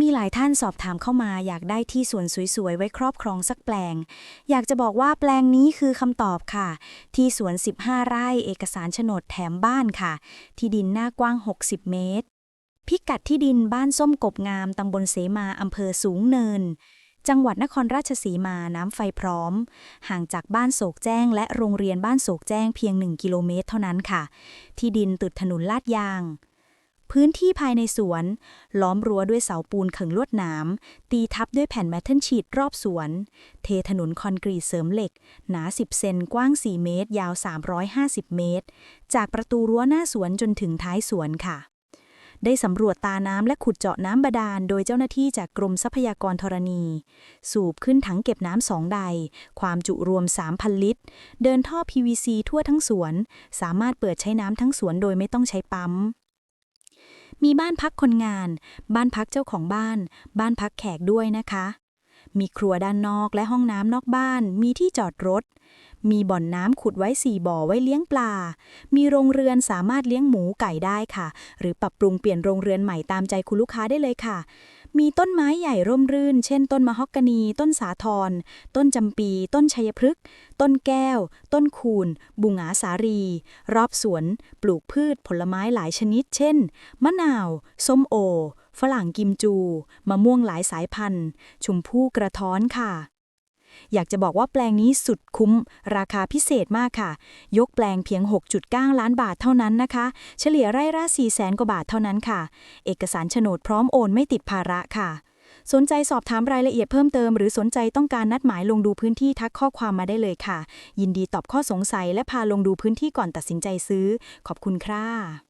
มีหลายท่านสอบถามเข้ามาอยากได้ที่สวนสวยๆ ไว้ครอบครองสักแปลง อยากจะบอกว่าแปลงนี้คือคำตอบค่ะ ที่สวน 15 ไร่เอกสารโฉนดแถมบ้านค่ะ ที่ดินหน้ากว้าง 60 เมตร พิกัดที่ดินบ้านส้มกบงามตำบลเสมาอำเภอสูงเนิน จังหวัดนครราชสีมาน้ำไฟพร้อม ห่างจากบ้านโศกแจ้ง และโรงเรียนบ้านโศกแจ้งเพียง 1 กิโลเมตร เท่านั้นค่ะ ที่ดินติดถนนลาดยาง พื้นที่ภายในสวน ล้อมรั้วด้วยเสาปูนขึงลวดหนาม ตีทับด้วยแผ่นแมทเทิลชีตรอบสวน เทถนนคอนกรีตเสริมเหล็ก หนา 10 เซนกว้าง 4 เมตร ยาว 350 เมตร จากประตูรั้วหน้าสวนจนถึงท้ายสวนค่ะ ได้สำรวจตาน้ำและขุดเจาะน้ำบาดาล โดยเจ้าหน้าที่จากกรมทรัพยากรธรณี สูบขึ้นถังเก็บน้ำสองใด ความจุรวม 3,000 ลิตร เดินท่อ PVC ทั่วทั้งสวน สามารถเปิดใช้น้ำทั้งสวนโดยไม่ต้องใช้ปั๊ม มีบ้านพักคนงาน บ้านพักเจ้าของบ้าน บ้านพักแขกด้วยนะคะ มีครัวด้านนอกและห้องน้ำนอกบ้าน มีที่จอดรถ มีบ่อนน้ำขุดไว้สี่บ่อไว้เลี้ยงปลา มีโรงเรือนสามารถเลี้ยงหมูไก่ได้ค่ะ หรือปรับปรุงเปลี่ยนโรงเรือนใหม่ตามใจคุณลูกค้าได้เลยค่ะมีต้นไม้ใหญ่ร่มรื่น เช่น ต้นมะฮอกกานี ต้นสาทร ต้นจำปี ต้นชัยพฤกษ์ ต้นแก้ว ต้นคูน บุงาสารี รอบสวน ปลูกพืชผลไม้หลายชนิด เช่น มะนาว ส้มโอ ฝรั่งกิมจู มะม่วงหลายสายพันธุ์ ชุมพู่กระท้อนค่ะ อยากจะบอกว่าแปลงนี้สุดคุ้ม ราคาพิเศษมากค่ะ ยกแปลงเพียง 6.9 ล้านบาทเท่านั้นนะคะ เฉลี่ยไร่ละ4แสนกว่าบาทเท่านั้นค่ะ เอกสารโฉนดพร้อมโอนไม่ติดภาระค่ะสนใจสอบถามรายละเอียดเพิ่มเติม หรือสนใจต้องการนัดหมายลงดูพื้นที่ทักข้อความมาได้เลยค่ะ ยินดีตอบข้อสงสัยและพาลงดูพื้นที่ก่อนตัดสินใจซื้อ ขอบคุณค่ะ